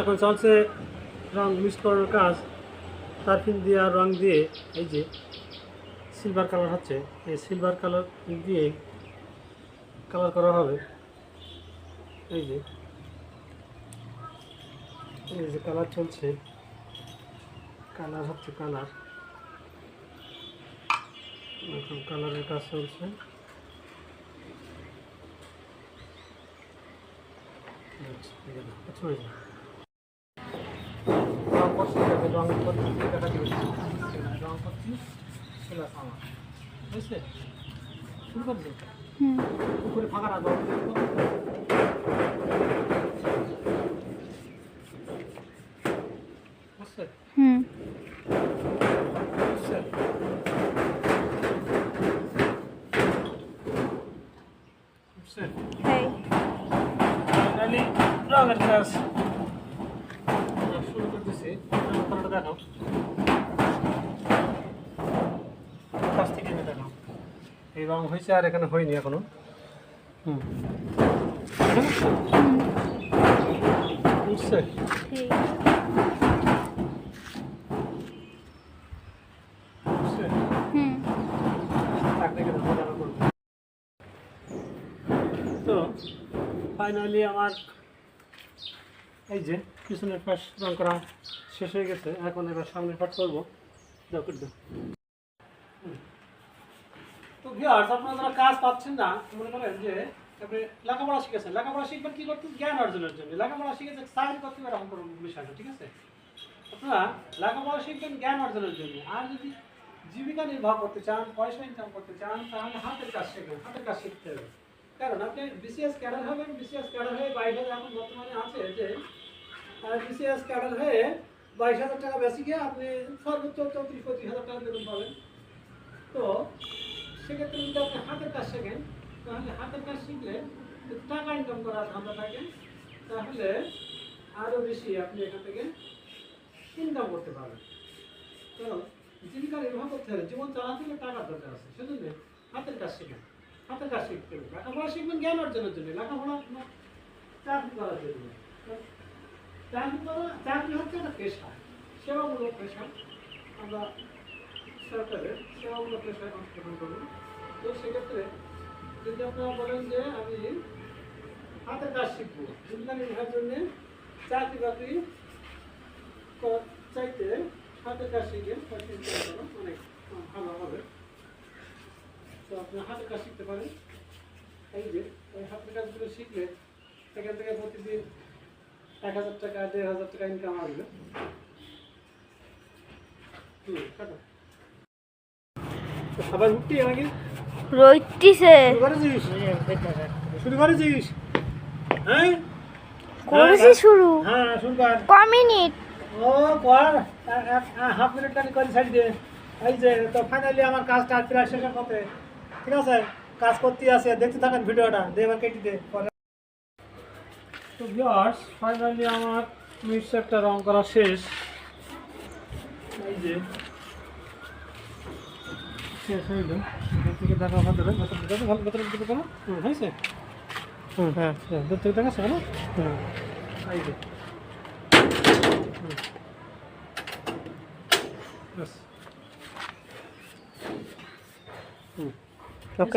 এখন চলছে রং মিক্স করার কাজ। তারফিন দিয়ে আর রং দিয়ে এই যে সিলভার কালার হচ্ছে এই সিলভার কালার দিয়ে কালার করা হবে। এই যে এই যে কালার চলছে কালার হচ্ছে কালার এখন কালারের কাজ চলছে। আচ্ছা, এই যে দাও, আচ্ছা, হয়ে যাবে। রং এটাকে রং করছি, টাকা দিবে। রং করছি, সেলা খাওয়া। বুঝলে? শুরু করবে? উপরে ফাঁকা রাখব বুঝছে? হুম বুঝছে? বুঝছে? এই ফাইনালি দেখাও। কাছ থেকে এনে দেখাও। এই রং হয়েছে আর এখানে হয়নি এখনও। হুম। চাকরিকে তো ফাইনালি আমার এই যে, পিছনের পাশ রং করা শেষ হয়ে গেছে, এখন এবার সামনের পাট করব। দাও, করে দাও। তো ভিউয়ার্স আপনারা যারা কাজ পাচ্ছেন না, মনে করেন যে আপনি লেখাপড়া শিখেছেন, লেখাপড়া শিখবেন কি করতে? জ্ঞান অর্জনের জন্য। লেখাপড়া শিখে যে চাকরি করতে হবে, এরকম কোনো ঠিক আছে? আপনারা লেখাপড়া শিখবেন জ্ঞান অর্জনের জন্য। আর যদি জীবিকা নির্বাহ করতে চান, পয়সা ইনকাম করতে চান, তাহলে হাতের কাজ শিখবেন, হাতের কাজ শিখতে হবে। কারণ আপনি বিসিএস ক্যাডার হবেন বিসিএস ক্যাডার হয়ে বাইশ হাজার এখন বর্তমানে আছে যে বিসিএস ক্যাডার হয়ে বাইশ হাজার টাকা বেশি গিয়ে আপনি সর্বোচ্চ চৌত্রিশ, পঁয়ত্রিশ হাজার টাকা বেতন পাবেন। তো সেক্ষেত্রে যদি আপনি হাতের কাজ শেখেন, তাহলে হাতের কাজ শিখলে টাকা ইনকাম করার ধান্দা থাকে, তাহলে আরও বেশি আপনি এখান থেকে ইনকাম করতে পারবেন। তো জীবিকা নির্বাহ করতে হবে জীবন চালাতে হলে টাকার দরকার আছে, সেজন্য হাতের কাজ শেখেন। হাতের কাজ শিখতে হবে। লেখাপড়া শিখবেন জ্ঞান অর্জনের জন্য। লেখাপড়া চাকরি করার জন্য চাকরি করা, চাকরি হচ্ছে একটা পেশা। সেবামূলক পেশা। আমরা সরকারের সেবামূলক পেশায় অংশগ্রহণ করব তো সেক্ষেত্রে যদি আপনারা বলেন যে আমি হাতের কাজ শিখব জীবিকা নির্বাহের জন্য চাকরি বাকরি চাইতে হাতের কাজ শিখে অনেক ভালো হবে। তো আপনি হাতের কাজ শিখতে পারেন। এই যে ওই হাতের কাজগুলো শিখলে এখান থেকে প্রতিদিন এক হাজার টাকা দেড় হাজার টাকা ইনকাম আসবে। সবাই উঠতি নাকি রইতিছে শুরু করেছিস শুরু হ্যাঁ? করেছি শুরু। হ্যাঁ শুরু কর। ক মিনিট? ও কর। হাফ মিনিট খানি করে ছাড়ি দে। এই যে তো ফাইনালি আমার কাজটা প্রায় শেষের পথে। ঠিক আছে? কাজ করতে আছে দেখতে থাকেন ভিডিওটা দে এবার কেটে দে পরে। তো ভিউয়ার্স ফাইনালি আমার মিক্সারটা রং করা শেষ। এই যে। শেষ হইল থেকে দেখা ভেতরে ভেতরে দেখো ভালো ভেতরে দিকে দেখো হুম হয়েছে? হুম হ্যাঁ হ্যাঁ, দূর থেকে দেখাচ্ছে ভালো হুম এই যে। হুম। Okay.